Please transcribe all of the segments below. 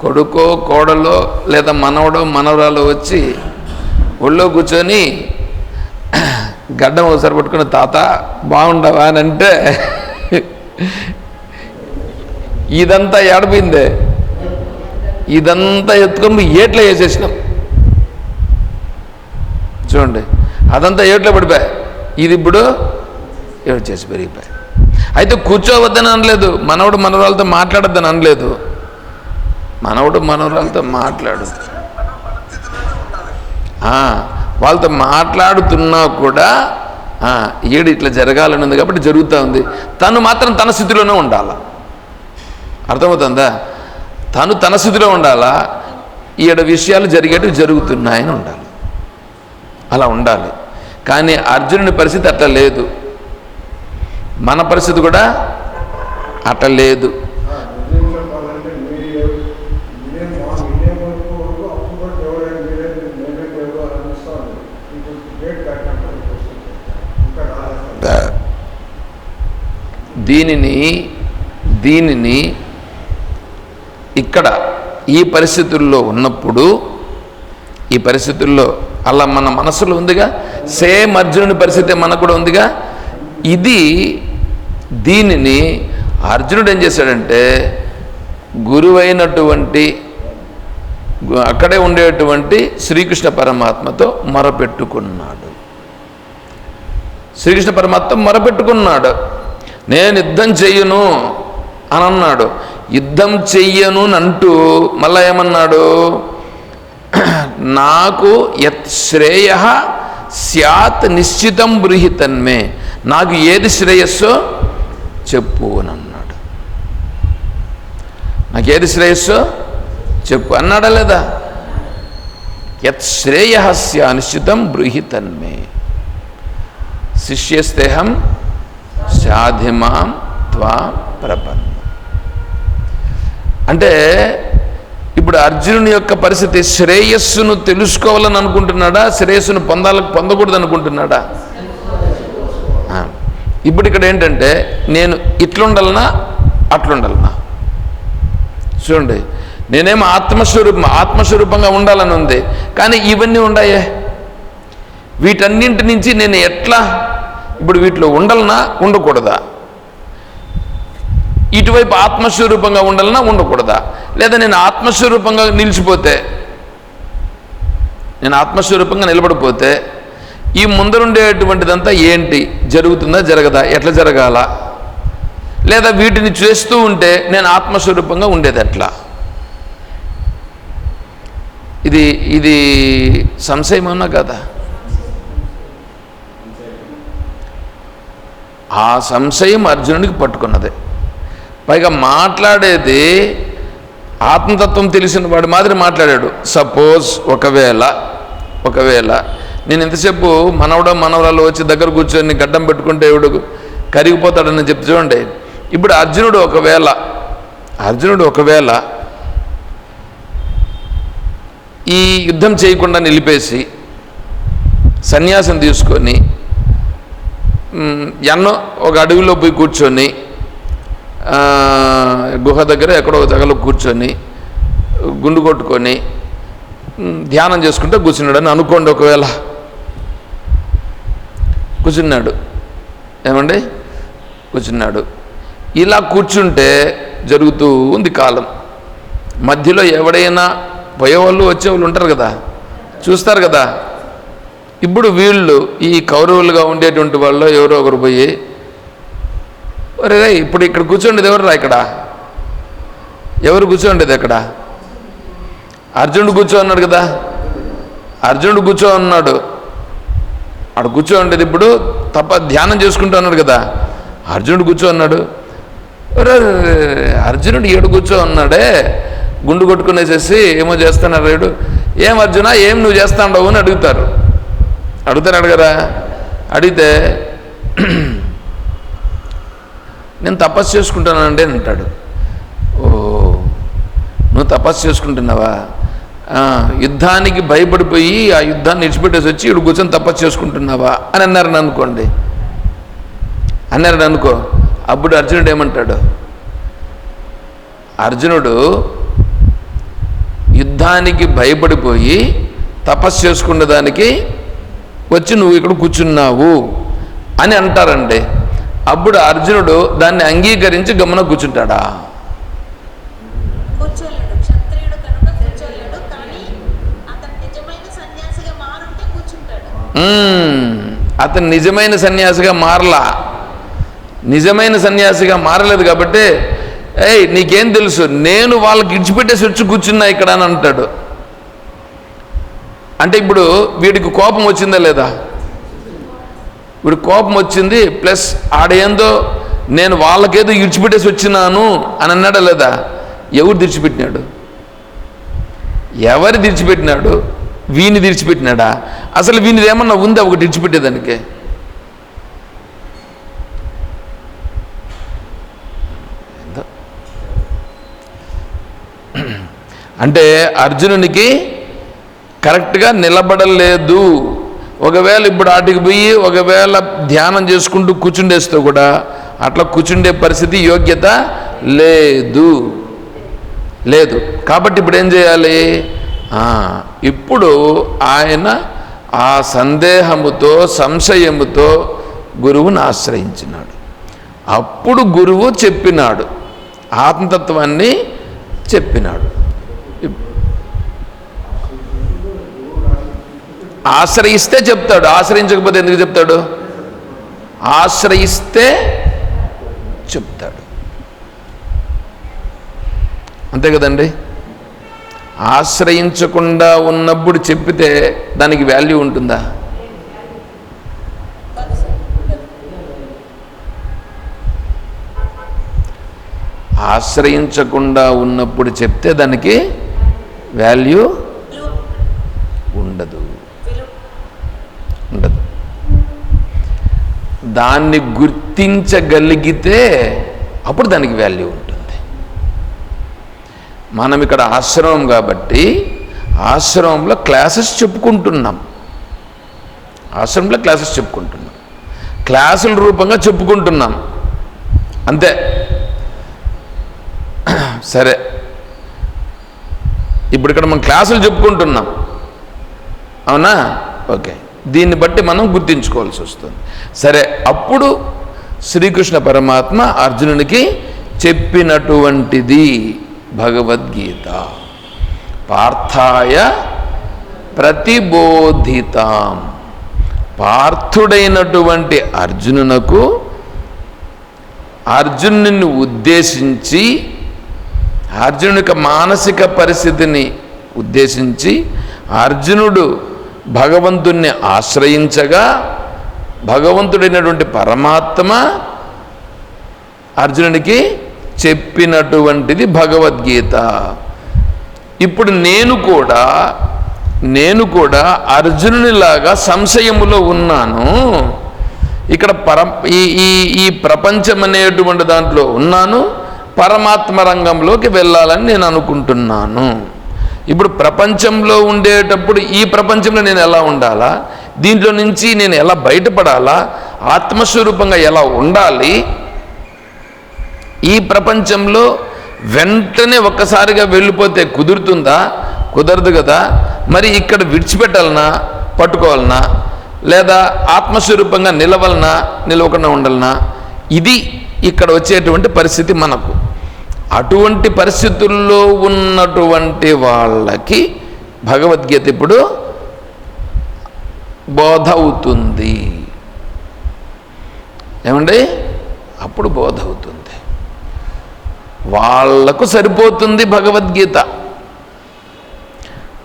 కొడుకో కోడలో లేదా మనవడో మనవరాలు వచ్చి ఒళ్ళో కూర్చొని గడ్డం ఒకసారి పట్టుకుని తాత బాగుండవా? అని అంటే ఇదంతా ఏడపోయిందే ఇదంతా ఎత్తుకొని ఏట్లో వేసేసినాం. చూడండి అదంతా ఏట్లో పడిపోయా. ఇది ఇప్పుడు ఏడు చేసి పెరిగిపోయి. అయితే కూర్చోవద్దని అనలేదు మనవడు మనవరాలతో మాట్లాడద్దని అనలేదు. మనవడు మనవరాలతో మాట్లాడు. వాళ్ళతో మాట్లాడుతున్నా కూడా ఏడు ఇట్లా జరగాలని ఉంది కాబట్టి జరుగుతూ ఉంది. తను మాత్రం తన స్థితిలోనే ఉండాలా. అర్థమవుతుందా? తను తన స్థితిలో ఉండాలా? ఈడ విషయాలు జరిగేటివి జరుగుతున్నాయని ఉండాలి. అలా ఉండాలి. కానీ అర్జునుని పరిస్థితి అట్లా లేదు. మన పరిస్థితి కూడా అట్లా లేదు నిజం చెప్పాలంటే మీరు మీరే మా మీరే కొనుక్కోవద్దు అప్పుడు కూడా ఎవరైనా మీరే మేమే దేవుడు అని అనిపిస్తుంది ఇప్పుడు డేట్ కట్టినప్పుడు వస్తుంది ఇంకా రాలేదు దీనిని దీనిని ఇక్కడ ఈ పరిస్థితుల్లో ఉన్నప్పుడు ఈ పరిస్థితుల్లో అలా మన మనసులో ఉందిగా? సేమ్ అర్జునుని పరిస్థితి మనకు కూడా ఉందిగా? ఇది దీనిని అర్జునుడు ఏం చేశాడంటే గురువైనటువంటి అక్కడే ఉండేటువంటి శ్రీకృష్ణ పరమాత్మతో మొరపెట్టుకున్నాడు. శ్రీకృష్ణ పరమాత్మ మొరపెట్టుకున్నాడు. నేను యుద్ధం చెయ్యను అని అన్నాడు యుద్ధం చెయ్యను అంటూ మళ్ళా ఏమన్నాడు? నాకు యత్ శ్రేయ స్యాత్ నిశ్చితం బృహితన్మే నాకు ఏది శ్రేయస్సో చెప్పు అని అన్నాడు నాకు ఏది శ్రేయస్సో చెప్పు అన్నాడా లేదా? యత్ శ్రేయ స్యా నిశ్చితం బృహితన్మే శిష్యస్తేహం సాధిమాం త్వా ప్రపన్న అంటే ఇప్పుడు అర్జునుని యొక్క పరిస్థితి శ్రేయస్సును తెలుసుకోవాలని అనుకుంటున్నాడా? శ్రేయస్సును పొందాల పొందకూడదు అనుకుంటున్నాడా ఇప్పుడు ఇక్కడ ఏంటంటే నేను ఇట్లుండాలనా? అట్లుండాలనా? చూడండి నేనేమో ఆత్మస్వరూపం ఆత్మస్వరూపంగా ఉండాలని ఉంది. కానీ ఇవన్నీ ఉన్నాయే వీటన్నింటి నుంచి నేను ఎట్లా ఇప్పుడు వీటిలో ఉండాలన్నా ఉండకూడదా? ఇటువైపు ఆత్మస్వరూపంగా ఉండాలన్నా ఉండకూడదా? లేదా నేను ఆత్మస్వరూపంగా నిలిచిపోతే నేను ఆత్మస్వరూపంగా నిలబడిపోతే ఈ ముందరుండేటువంటిదంతా ఏంటి? జరుగుతుందా జరగదా? ఎట్లా జరగాల? లేదా వీటిని చేస్తూ ఉంటే నేను ఆత్మస్వరూపంగా ఉండేది ఎట్లా? ఇది ఇది సంశయమన్నా కదా? ఆ సంశయం అర్జునుడికి పట్టుకున్నది. పైగా మాట్లాడేది ఆత్మతత్వం తెలిసిన వాడి మాదిరి మాట్లాడాడు. సపోజ్ ఒకవేళ ఒకవేళ నేను ఎంతసేపు మనవడో మనవరాలు వచ్చి దగ్గర కూర్చొని గడ్డం పెట్టుకుంటే ఇవిడు కరిగిపోతాడని చెప్తే చూడండి. ఇప్పుడు అర్జునుడు ఒకవేళ అర్జునుడు ఒకవేళ ఈ యుద్ధం చేయకుండా నిలిపేసి సన్యాసం తీసుకొని ఎన్నో ఒక అడవిలో పోయి కూర్చొని గుహ దగ్గర ఎక్కడో ఒక జగలో కూర్చొని గుండు కొట్టుకొని ధ్యానం చేసుకుంటే కూర్చున్నాడు అని అనుకోండి ఒకవేళ. కూర్చున్నాడు. ఏమండి? కూర్చున్నాడు. ఇలా కూర్చుంటే జరుగుతూ ఉంది కాలం. మధ్యలో ఎవడైనా పోయేవాళ్ళు వచ్చేవాళ్ళు ఉంటారు కదా? చూస్తారు కదా? ఇప్పుడు వీళ్ళు ఈ కౌరవులుగా ఉండేటువంటి వాళ్ళు ఎవరో ఒకరు పోయి ఒరే ఇప్పుడు ఇక్కడ కూర్చోండిది ఎవరు రా ఇక్కడ? ఎవరు కూర్చోండేది ఇక్కడ అర్జునుడు కూర్చో అన్నాడు కదా. అర్జునుడు కూర్చో అన్నాడు. అక్కడ కూర్చో ఉండేది ఇప్పుడు తప్ప ధ్యానం చేసుకుంటూ అన్నాడు కదా. అర్జునుడు కూర్చో అన్నాడు. అర్జునుడు ఏడు కూర్చో అన్నాడే. గుండు కొట్టుకునేసేసి ఏమో చేస్తున్నాడు రేడు. ఏం అర్జున? ఏం నువ్వు చేస్తాండవు? అని అడుగుతారు. అడుగుతారు అడగరా అడిగితే నేను తపస్సు చేసుకుంటానండి అని అంటాడు. ఓ నువ్వు తపస్సు చేసుకుంటున్నావా? యుద్ధానికి భయపడిపోయి ఆ యుద్ధాన్ని విడిచిపెట్టేసి వచ్చి ఇడు కూర్చొని తపస్సు చేసుకుంటున్నావా? అని అన్నారని అనుకోండి. అన్నారని అనుకో. అప్పుడు అర్జునుడు ఏమంటాడు? అర్జునుడు యుద్ధానికి భయపడిపోయి తపస్సు చేసుకునే దానికి వచ్చి నువ్వు ఇక్కడ కూర్చున్నావు అని అంటారండి. అప్పుడు అర్జునుడు దాన్ని అంగీకరించి గమన కూర్చుంటాడా. అతను నిజమైన సన్యాసిగా మారలా? నిజమైన సన్యాసిగా మారలేదు కాబట్టి ఏయ్ నీకేం తెలుసు? నేను వాళ్ళకి ఇడిచిపెట్టేసి వచ్చి కూర్చున్నా ఇక్కడ అని అంటాడు. అంటే ఇప్పుడు వీడికి కోపం వచ్చిందా లేదా? వీడి కోపం వచ్చింది ప్లస్ ఆడేందో నేను వాళ్ళకేదో ఇడిచిపెట్టేసి వచ్చినాను అని అన్నాడా లేదా? ఎవరు తెచ్చిపెట్టినాడు ఎవరు తెచ్చిపెట్టినాడు వీని తెచ్చిపెట్టినాడా అసలు వీనిది ఏమన్నా ఉందా ఒకటి ఇడిచిపెట్టేదానికి అంటే అర్జునునికి కరెక్ట్గా నిలబడలేదు. ఒకవేళ ఇప్పుడు ఆటికి పోయి ఒకవేళ ధ్యానం చేసుకుంటూ కూర్చుండేస్తే కూడా అట్లా కూర్చుండే పరిస్థితి యోగ్యత లేదు. లేదు. కాబట్టి ఇప్పుడు ఏం చేయాలి? ఇప్పుడు ఆయన ఆ సందేహముతో సంశయముతో గురువుని ఆశ్రయించినాడు. అప్పుడు గురువు చెప్పినాడు. ఆత్మతత్వాన్ని చెప్పినాడు. ఆశ్రయిస్తే చెప్తాడు. ఆశ్రయించకపోతే ఎందుకు చెప్తాడు? ఆశ్రయిస్తే చెప్తాడు. అంతే కదండి? ఆశ్రయించకుండా ఉన్నప్పుడు చెప్పితే దానికి వాల్యూ ఉంటుందా? ఆశ్రయించకుండా ఉన్నప్పుడు చెప్తే దానికి వాల్యూ ఉండదు ఉండదు దాన్ని గుర్తించగలిగితే అప్పుడు దానికి వాల్యూ ఉంటుంది. మనం ఇక్కడ ఆశ్రమం కాబట్టి ఆశ్రమంలో క్లాసెస్ చెప్పుకుంటున్నాం. ఆశ్రమంలో క్లాసెస్ చెప్పుకుంటున్నాం. క్లాసుల రూపంగా చెప్పుకుంటున్నాం. అంతే. సరే. ఇప్పుడు ఇక్కడ మనం క్లాసులు చెప్పుకుంటున్నాం. అవునా? ఓకే. దీన్ని బట్టి మనం గుర్తించుకోవాల్సి వస్తుంది. సరే అప్పుడు శ్రీకృష్ణ పరమాత్మ అర్జునునికి చెప్పినటువంటిది భగవద్గీత. పార్థాయ ప్రతిబోధితాం. పార్థుడైనటువంటి అర్జునునకు అర్జునుని ఉద్దేశించి అర్జునుని మానసిక పరిస్థితిని ఉద్దేశించి అర్జునుడు భగవంతుణ్ణి ఆశ్రయించగా భగవంతుడైనటువంటి పరమాత్మ అర్జునుడికి చెప్పినటువంటిది భగవద్గీత. ఇప్పుడు నేను కూడా నేను కూడా అర్జునునిలాగా సంశయములో ఉన్నాను. ఇక్కడ పర ఈ ఈ ఈ ప్రపంచం అనేటువంటి దాంట్లో ఉన్నాను. పరమాత్మ రంగంలోకి వెళ్ళాలని నేను అనుకుంటున్నాను. ఇప్పుడు ప్రపంచంలో ఉండేటప్పుడు ఈ ప్రపంచంలో నేను ఎలా ఉండాలా? దీంట్లో నుంచి నేను ఎలా బయటపడాలా? ఆత్మస్వరూపంగా ఎలా ఉండాలి? ఈ ప్రపంచంలో వెంటనే ఒక్కసారిగా వెళ్ళిపోతే కుదురుతుందా? కుదరదు కదా. మరి ఇక్కడ విడిచిపెట్టాలనా? పట్టుకోవాలనా? లేదా ఆత్మస్వరూపంగా నిలవలనా? నిలవకుండా ఉండాలనా? ఇది ఇక్కడ వచ్చేటువంటి పరిస్థితి మనకు. అటువంటి పరిస్థితుల్లో ఉన్నటువంటి వాళ్ళకి భగవద్గీత ఇప్పుడు బోధ అవుతుంది. ఏమండి? అప్పుడు బోధ అవుతుంది. వాళ్ళకు సరిపోతుంది భగవద్గీత.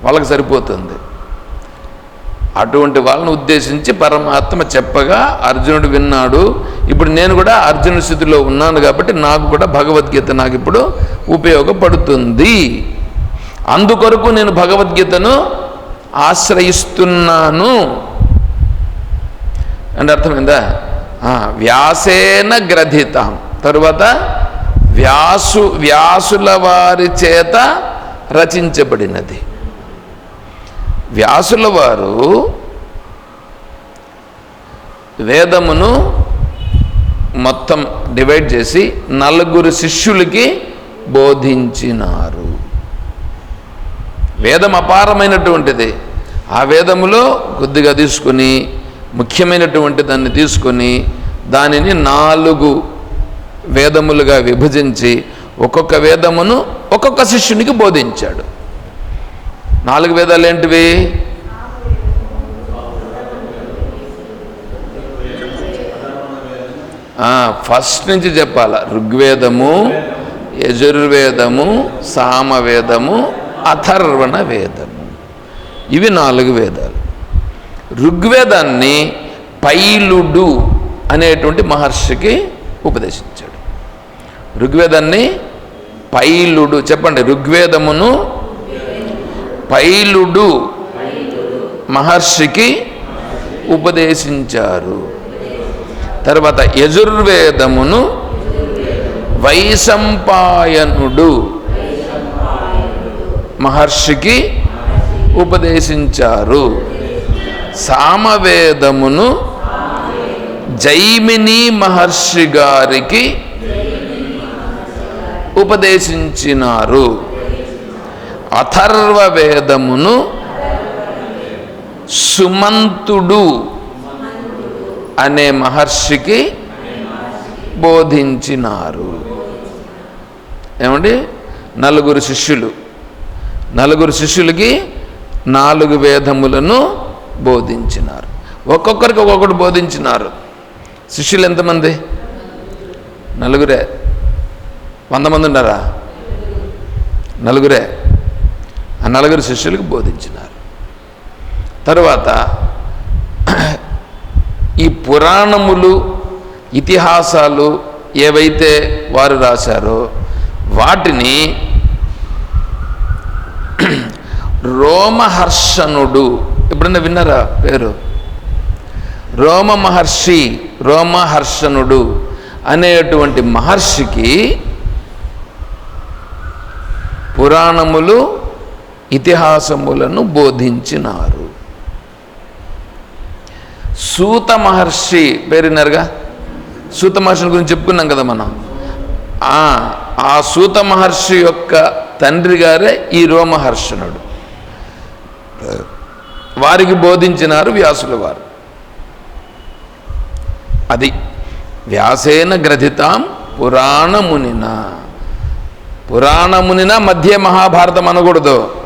వాళ్ళకు సరిపోతుంది. అటువంటి వాళ్ళని ఉద్దేశించి పరమాత్మ చెప్పగా అర్జునుడు విన్నాడు. ఇప్పుడు నేను కూడా అర్జునుడి స్థితిలో ఉన్నాను కాబట్టి నాకు కూడా భగవద్గీత నాకు ఇప్పుడు ఉపయోగపడుతుంది. అందుకొరకు నేను భగవద్గీతను ఆశ్రయిస్తున్నాను. అంటే అర్థమైందా? వ్యాసేన గ్రథితాం. తరువాత వ్యాసు వ్యాసుల వారి చేత రచించబడినది. వ్యాసుల వారు వేదమును మొత్తం డివైడ్ చేసి నలుగురు శిష్యులకి బోధించినారు. వేదం అపారమైనటువంటిది. ఆ వేదములో కొద్దిగా తీసుకుని ముఖ్యమైనటువంటి దాన్ని తీసుకొని దానిని నాలుగు వేదములుగా విభజించి ఒక్కొక్క వేదమును ఒక్కొక్క శిష్యునికి బోధించాడు. నాలుగు వేదాలు ఏంటివి? ఫస్ట్ నుంచి చెప్పాల. ఋగ్వేదము యజుర్వేదము సామవేదము అథర్వణ వేదము ఇవి నాలుగు వేదాలు. ఋగ్వేదాన్ని పైలుడు అనేటువంటి మహర్షికి ఉపదేశించాడు. ఋగ్వేదాన్ని పైలుడు చెప్పండి ఋగ్వేదమును పైలుడు మహర్షికి ఉపదేశించారు. తర్వాత యజుర్వేదమును వైశంపాయనుడు మహర్షికి ఉపదేశించారు. సామవేదమును జైమిని మహర్షి గారికి ఉపదేశించినారు. అథర్వ వేదమును సుమంతుడు అనే మహర్షికి బోధించినారు. ఏమండి? నలుగురు శిష్యులు. నలుగురు శిష్యులకి నాలుగు వేదములను బోధించినారు. ఒక్కొక్కరికి ఒక్కొక్కటి బోధించినారు. శిష్యులు ఎంతమంది? నలుగురే. వంద మంది ఉన్నారా? నలుగురే. నలుగురు శిష్యులకు బోధించినారు. తరువాత ఈ పురాణములు ఇతిహాసాలు ఏవైతే వారు రాశారో వాటిని రోమహర్షణుడు ఎప్పుడన్నా విన్నారా పేరు? రోమ మహర్షి రోమహర్షణుడు అనేటువంటి మహర్షికి పురాణములు ఇతిహాసములను బోధించినారు. సూత మహర్షి పేరున్నారుగా? సూత మహర్షిని గురించి చెప్పుకున్నాం కదా మనం. ఆ, ఆ సూత మహర్షి యొక్క తండ్రి గారే ఈ రోమహర్షణుడు వారికి బోధించినారు వ్యాసుల వారు. అది వ్యాసేన గ్రథితాం పురాణమునిన. పురాణమునిన మధ్య మహాభారతం అనకూడదు.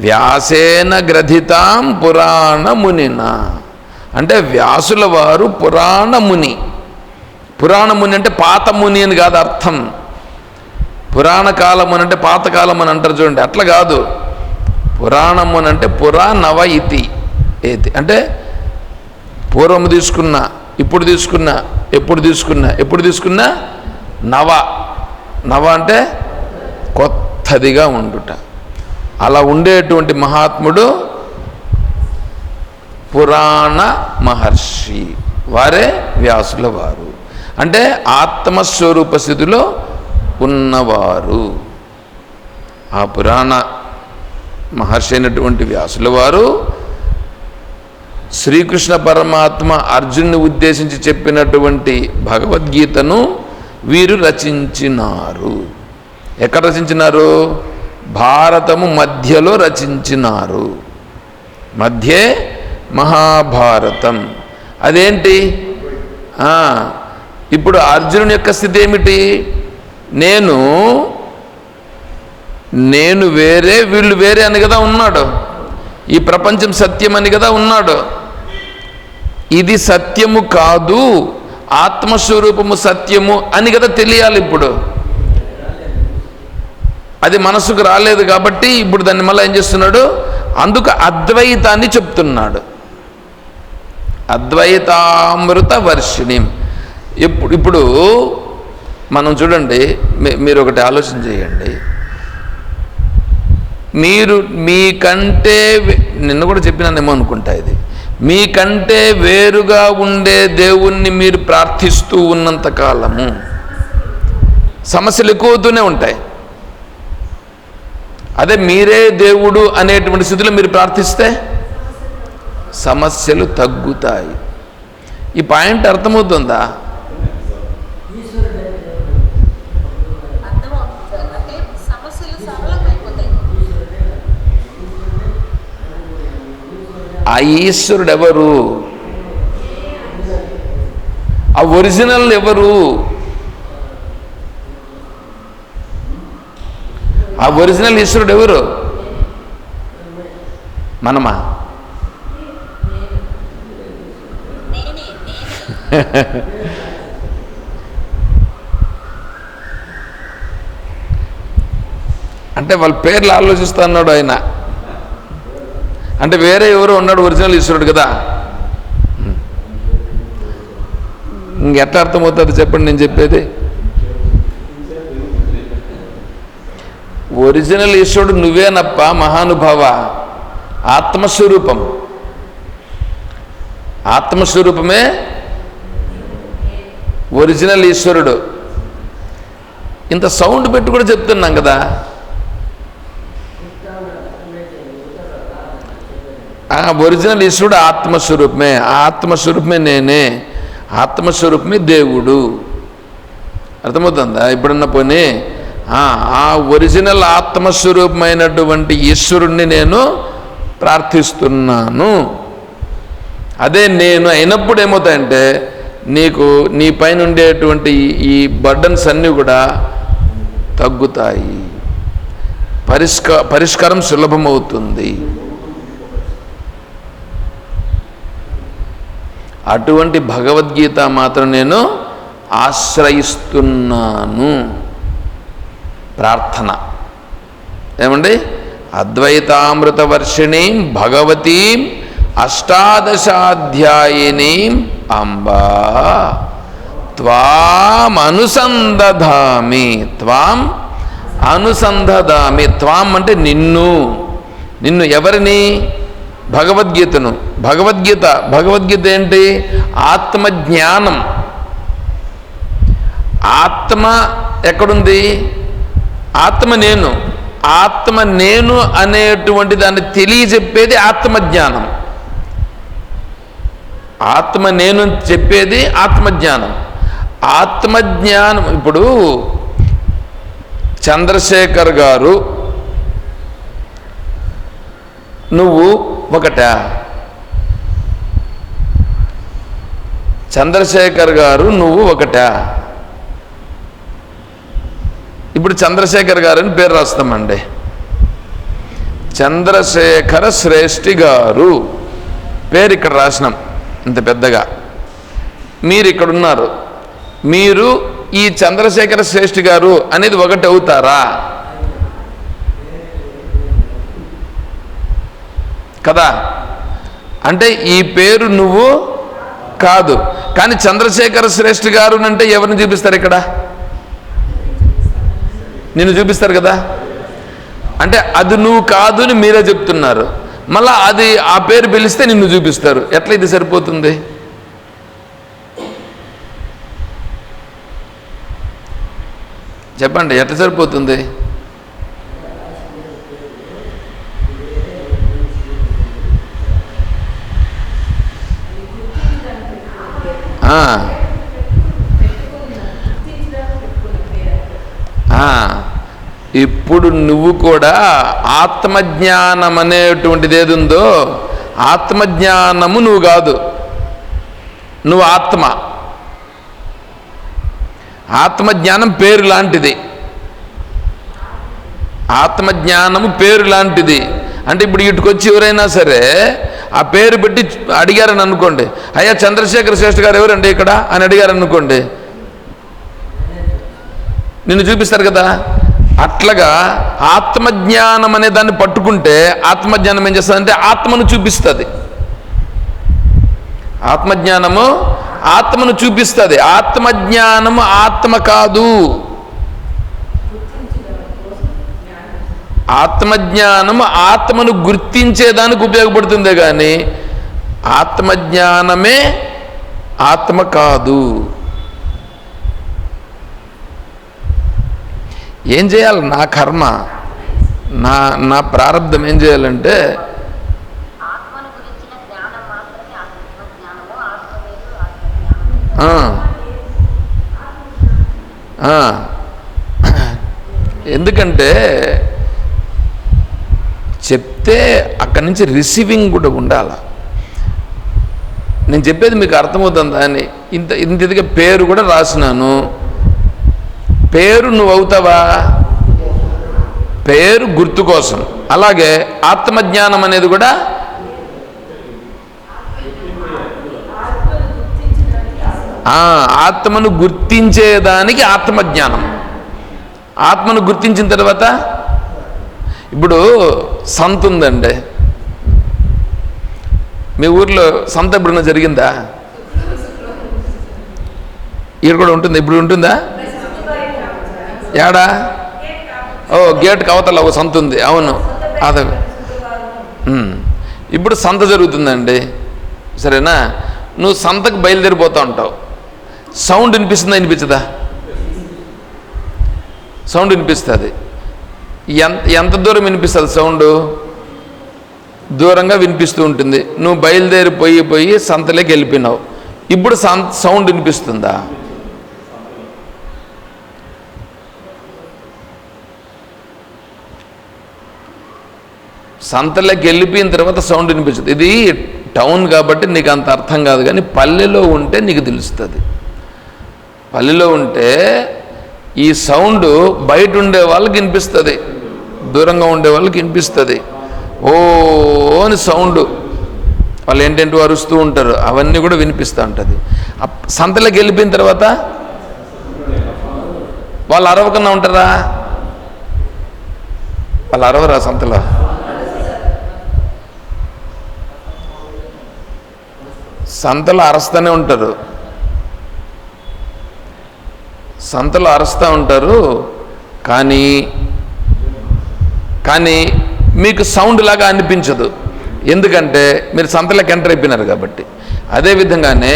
వ్యాసేన గ్రథితాం పురాణమునిన. అంటే వ్యాసుల వారు పురాణముని. పురాణముని అంటే పాతముని అని కాదు అర్థం. పురాణకాలం అని అంటే పాతకాలం అని అంటారు చూడండి అట్లా కాదు. పురాణము అని అంటే పురాణవ ఇతి. ఏతి. అంటే పూర్వము తీసుకున్నా ఇప్పుడు తీసుకున్నా ఎప్పుడు తీసుకున్నా ఎప్పుడు తీసుకున్నా నవ. నవ అంటే కొత్తదిగా ఉండుట. అలా ఉండేటువంటి మహాత్ముడు పురాణ మహర్షి. వారే వ్యాసుల వారు అంటే ఆత్మస్వరూప స్థితిలో ఉన్నవారు. ఆ పురాణ మహర్షి అయినటువంటి వ్యాసుల వారు శ్రీకృష్ణ పరమాత్మ అర్జున్ని ఉద్దేశించి చెప్పినటువంటి భగవద్గీతను వీరు రచించినారు. ఎక్కడ రచించినారు? భారతము మధ్యలో రచించినారు. మధ్యే మహాభారతం. అదేంటి? ఇప్పుడు అర్జునుని యొక్క స్థితి ఏమిటి? నేను నేను వేరే వీళ్ళు వేరే అని కదా ఉన్నాడు. ఈ ప్రపంచం సత్యం అని కదా ఉన్నాడు. ఇది సత్యము కాదు ఆత్మస్వరూపము సత్యము అని కదా తెలియాలి ఇప్పుడు. అది మనసుకు రాలేదు కాబట్టి ఇప్పుడు దాన్ని మళ్ళీ ఏం చేస్తున్నాడు? అందుకు అద్వైతాన్ని చెప్తున్నాడు. అద్వైతామృత వర్షిణి. ఇప్పుడు ఇప్పుడు మనం చూడండి మీరు ఒకటి ఆలోచన చేయండి. మీరు మీకంటే నిన్న కూడా చెప్పినానేమో అనుకుంటా ఇది. మీకంటే వేరుగా ఉండే దేవుణ్ణి మీరు ప్రార్థిస్తూ ఉన్నంత కాలము. సమస్యలు ఎక్కువతూనే ఉంటాయి. అదే మీరే దేవుడు అనేటువంటి స్థితిలో మీరు ప్రార్థిస్తే సమస్యలు తగ్గుతాయి. ఈ పాయింట్ అర్థమవుతుందా? ఆ ఈశ్వరుడు ఎవరు? ఆ ఒరిజినల్ ఎవరు? ఆ ఒరిజినల్ ఈశ్వరుడు ఎవరు? మనమా? అంటే వాళ్ళ పేర్లు ఆలోచిస్తా అన్నాడు ఆయన. అంటే వేరే ఎవరు ఉన్నాడు ఒరిజినల్ ఈశ్వరుడు కదా? ఇంకెట్లా అర్థమవుతుంది చెప్పండి నేను చెప్పేది? ఒరిజినల్ ఈశ్వరుడు నువ్వేనప్ప మహానుభావ ఆత్మస్వరూపం. ఆత్మస్వరూపమే ఒరిజినల్ ఈశ్వరుడు ఇంత సౌండ్ పెట్టి కూడా చెప్తున్నాం కదా. ఒరిజినల్ ఈశ్వరుడు ఆత్మస్వరూపమే ఆత్మస్వరూపమే నేనే ఆత్మస్వరూపమే దేవుడు. అర్థమవుతుందా? ఇప్పుడున్న పోనీ ఆ, ఒరిజినల్ ఆత్మస్వరూపమైనటువంటి ఈశ్వరుణ్ణి నేను ప్రార్థిస్తున్నాను. అదే నేను అయినప్పుడు ఏమవుతాయంటే నీకు నీ పైన ఉండేటువంటి ఈ- ఈ బర్డన్స్ అన్నీ కూడా తగ్గుతాయి. పరిష్క పరిష్కారం సులభమవుతుంది. అటువంటి భగవద్గీత మాత్రం నేను ఆశ్రయిస్తున్నాను. ప్రార్థన. ఏమండి? అద్వైతామృతవర్షిణీం భగవతీం అష్టాదశాధ్యాయినీం అంబా. త్వామనుసంధామి త్వాం అనుసంధామి త్వాం అంటే నిన్ను. నిన్ను ఎవరిని? భగవద్గీతను. భగవద్గీత. భగవద్గీత ఏంటి? ఆత్మజ్ఞానం. ఆత్మ ఎక్కడుంది? ఆత్మ నేను ఆత్మ నేను అనేటువంటి దాన్ని తెలియజెప్పేది ఆత్మజ్ఞానం. ఆత్మ నేను చెప్పేది ఆత్మజ్ఞానం. ఆత్మజ్ఞానం ఇప్పుడు చంద్రశేఖర్ గారు నువ్వు ఒకటా. చంద్రశేఖర్ గారు నువ్వు ఒకటా. ఇప్పుడు చంద్రశేఖర్ గారు అని పేరు రాస్తామండి. చంద్రశేఖర శ్రేష్ఠి గారు పేరు ఇక్కడ రాసినాం ఇంత పెద్దగా. మీరు ఇక్కడ ఉన్నారు. మీరు ఈ చంద్రశేఖర శ్రేష్ఠి గారు అనేది ఒకటి అవుతారా? కదా? అంటే ఈ పేరు నువ్వు కాదు. కానీ చంద్రశేఖర శ్రేష్ఠి గారు అంటే ఎవరిని చూపిస్తారు ఇక్కడ? నిన్ను చూపిస్తారు కదా? అంటే అది నువ్వు కాదు అని మీరే చెప్తున్నారు. మళ్ళీ అది ఆ పేరు పిలిస్తే నిన్ను చూపిస్తారు. ఎట్లా ఇది సరిపోతుంది? చెప్పండి ఎట్లా సరిపోతుంది? ఆ. ఇప్పుడు నువ్వు కూడా ఆత్మజ్ఞానం అనేటువంటిది ఏది ఉందో ఆత్మజ్ఞానము నువ్వు కాదు. నువ్వు ఆత్మ. ఆత్మజ్ఞానం పేరు లాంటిది. ఆత్మజ్ఞానము పేరు లాంటిది. అంటే ఇప్పుడు ఇటుకొచ్చి ఎవరైనా సరే ఆ పేరు పెట్టి అడిగారని అనుకోండి. అయ్యా చంద్రశేఖర శ్రేష్ఠ గారు ఎవరండి ఇక్కడ? అని అడిగారనుకోండి. నిన్ను చూపిస్తారు కదా? అట్లాగా ఆత్మజ్ఞానం అనే దాన్ని పట్టుకుంటే ఆత్మజ్ఞానం ఏం చేస్తుంది ఆత్మను చూపిస్తుంది. ఆత్మజ్ఞానము ఆత్మను చూపిస్తుంది. ఆత్మజ్ఞానము ఆత్మ కాదు. ఆత్మజ్ఞానము ఆత్మను గుర్తించేదానికి ఉపయోగపడుతుందే కానీ ఆత్మజ్ఞానమే ఆత్మ కాదు. ఏం చేయాలి? నా కర్మ. నా నా ప్రారంధం ఏం చేయాలంటే ఎందుకంటే చెప్తే అక్కడి నుంచి రిసీవింగ్ కూడా ఉండాల. నేను చెప్పేది మీకు అర్థమవుతుందా అని? ఇంత ఇంత ఇదిగా పేరు కూడా రాసినాను. పేరు నువ్వు అవుతావా పేరు గుర్తు కోసం. అలాగే ఆత్మజ్ఞానం అనేది కూడా ఆత్మను గుర్తించేదానికి ఆత్మజ్ఞానం. ఆత్మను గుర్తించిన తర్వాత ఇప్పుడు సంత ఉందండి. మీ ఊర్లో సంత ఎప్పుడన్నా జరిగిందా? ఇక్కడ కూడా ఉంటుంది? ఇప్పుడు ఉంటుందా? ఏడా ఓ గేట్ కవతల ఒక సంత ఉంది. అవును. అదే. ఇప్పుడు సంత జరుగుతుందండి. సరేనా? నువ్వు సంతకు బయలుదేరిపోతూ ఉంటావు. సౌండ్ వినిపిస్తుందా వినిపించదా? సౌండ్ వినిపిస్తుంది. ఎంత ఎంత దూరం వినిపిస్తుంది సౌండ్? దూరంగా వినిపిస్తూ ఉంటుంది. నువ్వు బయలుదేరి పోయి పోయి సంతలోకి వెళ్ళిపోయినావు. ఇప్పుడు సౌండ్ వినిపిస్తుందా? సంతలోకి వెళ్ళిపోయిన తర్వాత సౌండ్ వినిపించదు ఇది టౌన్ కాబట్టి నీకు అంత అర్థం కాదు కానీ పల్లెలో ఉంటే నీకు తెలుస్తుంది. పల్లెలో ఉంటే ఈ సౌండ్ బయట ఉండే వాళ్ళకి వినిపిస్తుంది. దూరంగా ఉండే వాళ్ళకి వినిపిస్తుంది. ఓ అని సౌండ్ వాళ్ళు ఏంటంటే అరుస్తూ ఉంటారు. అవన్నీ కూడా వినిపిస్తూ ఉంటుంది. అప్- సంతలోకి వెళ్ళిపోయిన తర్వాత వాళ్ళు అరవకుండా ఉంటారా? వాళ్ళు అరవరా సంతలో? సంతలో అరస్తూనే ఉంటారు. సంతలో అరుస్తూ ఉంటారు. కానీ కానీ మీకు సౌండ్ లాగా అనిపించదు. ఎందుకంటే మీరు సంతలకు ఎంటర్ అయిపోయినారు కాబట్టి. అదేవిధంగానే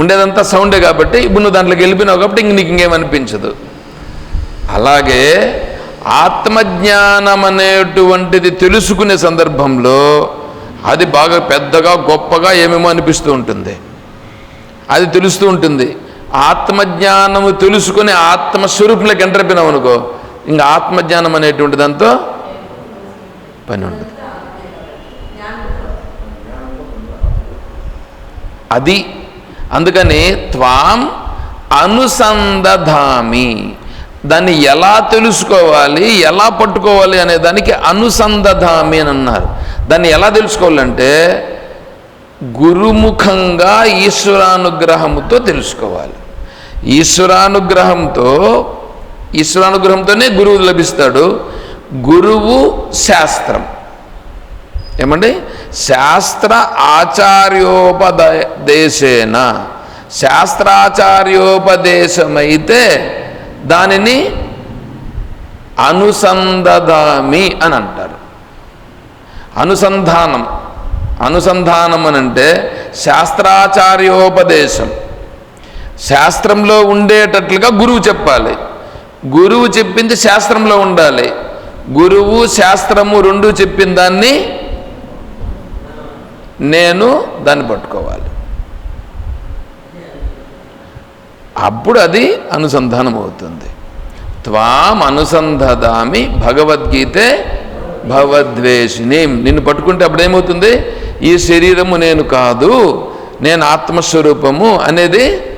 ఉండేదంతా సౌండే కాబట్టి ఇప్పుడు నువ్వు దాంట్లోకి వెళ్ళిపోయినావు కాబట్టి ఇంక నీకు ఇంకేమనిపించదు అలాగే ఆత్మజ్ఞానం అనేటువంటిది తెలుసుకునే సందర్భంలో అది బాగా పెద్దగా గొప్పగా ఏమేమో అనిపిస్తూ ఉంటుంది. అది తెలుస్తూ ఉంటుంది. ఆత్మజ్ఞానము తెలుసుకుని ఆత్మస్వరూపులకు ఎంటర్పినాం అనుకో ఇంకా ఆత్మజ్ఞానం అనేటువంటి దాంతో పని ఉండదు. అది అందుకని త్వాం అనుసంధామి. దాన్ని ఎలా తెలుసుకోవాలి ఎలా పట్టుకోవాలి అనే దానికి అనుసంధామి అని అన్నారు. దాన్ని ఎలా తెలుసుకోవాలంటే గురుముఖంగా ఈశ్వరానుగ్రహముతో తెలుసుకోవాలి. ఈశ్వరానుగ్రహంతో ఈశ్వరానుగ్రహంతోనే గురువు లభిస్తాడు. గురువు శాస్త్రం. ఏమండి? శాస్త్ర ఆచార్యోపదేశేన. శాస్త్రాచార్యోపదేశమైతే దానిని అనుసంధామి అని అంటారు. అనుసంధానం. అనుసంధానం అని అంటే శాస్త్రాచార్యోపదేశం. శాస్త్రంలో ఉండేటట్లుగా గురువు చెప్పాలి. గురువు చెప్పింది శాస్త్రంలో ఉండాలి. గురువు శాస్త్రము రెండు చెప్పిన దాన్ని నేను దాన్ని పట్టుకోవాలి. అప్పుడు అది అనుసంధానం అవుతుంది. త్వాం అనుసంధామి భగవద్గీతే భవద్వేషిని నిన్ను పట్టుకుంటే అప్పుడు ఏమవుతుంది ఈ శరీరము నేను కాదు నేను ఆత్మస్వరూపము అనేది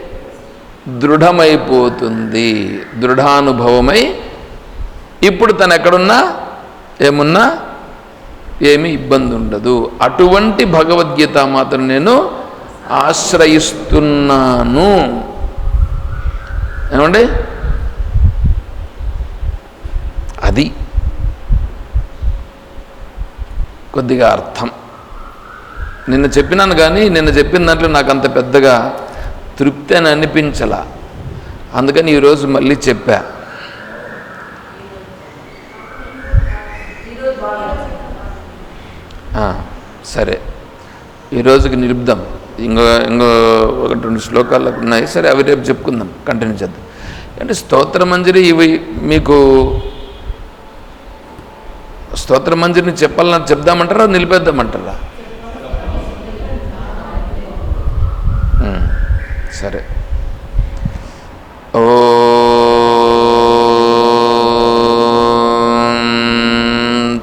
దృఢమైపోతుంది దృఢానుభవమై. ఇప్పుడు తను ఎక్కడున్నా ఏమున్నా ఏమి ఇబ్బంది ఉండదు అటువంటి భగవద్గీత మాత్రం నేను ఆశ్రయిస్తున్నాను. ఏమండి? అది కొద్దిగా అర్థం. నిన్న చెప్పినాను కానీ నిన్న చెప్పిన దాంట్లో నాకు అంత పెద్దగా తృప్తి అని అనిపించలా. అందుకని ఈరోజు మళ్ళీ చెప్పా. సరే. ఈరోజుకి నిలుపుదాం. ఇంకో ఇంకో ఒకటి రెండు శ్లోకాలు ఉన్నాయి. సరే అవి రేపు చెప్పుకుందాం. కంటిన్యూ చేద్దాం. అంటే స్తోత్ర మంజరి ఇవి మీకు స్తోత్ర మంజరిని చెప్పాలని చెప్దామంటారా నిలిపేద్దామంటారా? సరే. ఓ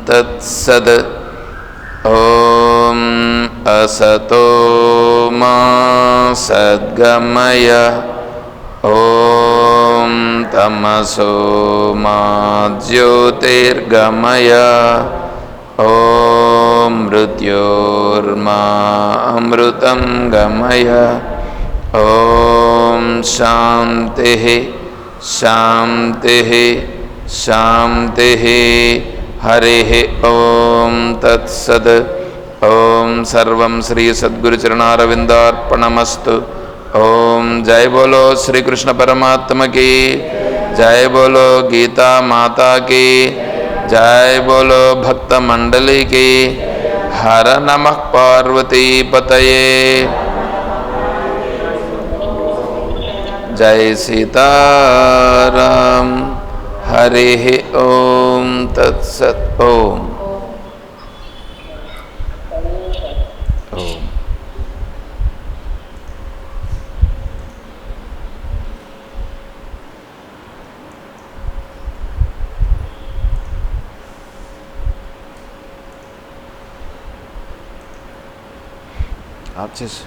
తత్సద్ ఓం అసతో మా సద్గమయ तमसो मा ॐ मृत्योर्मा अमृतं गमय। ॐ शान्तिः शान्तिः शान्तिः। हरिः, ॐ तत्सद्। ॐ सर्वं श्रीसद्गुरुचरणारविन्दार्पणमस्तु। ॐ जय बोलो श्री कृष्ण परमात्मा की। जय बोलो गीता माता की, जय बोलो भक्त मंडली की, हर नमः पार्वती पतये। जय सीताराम, हरि ओम, तत्सत ओम। 就是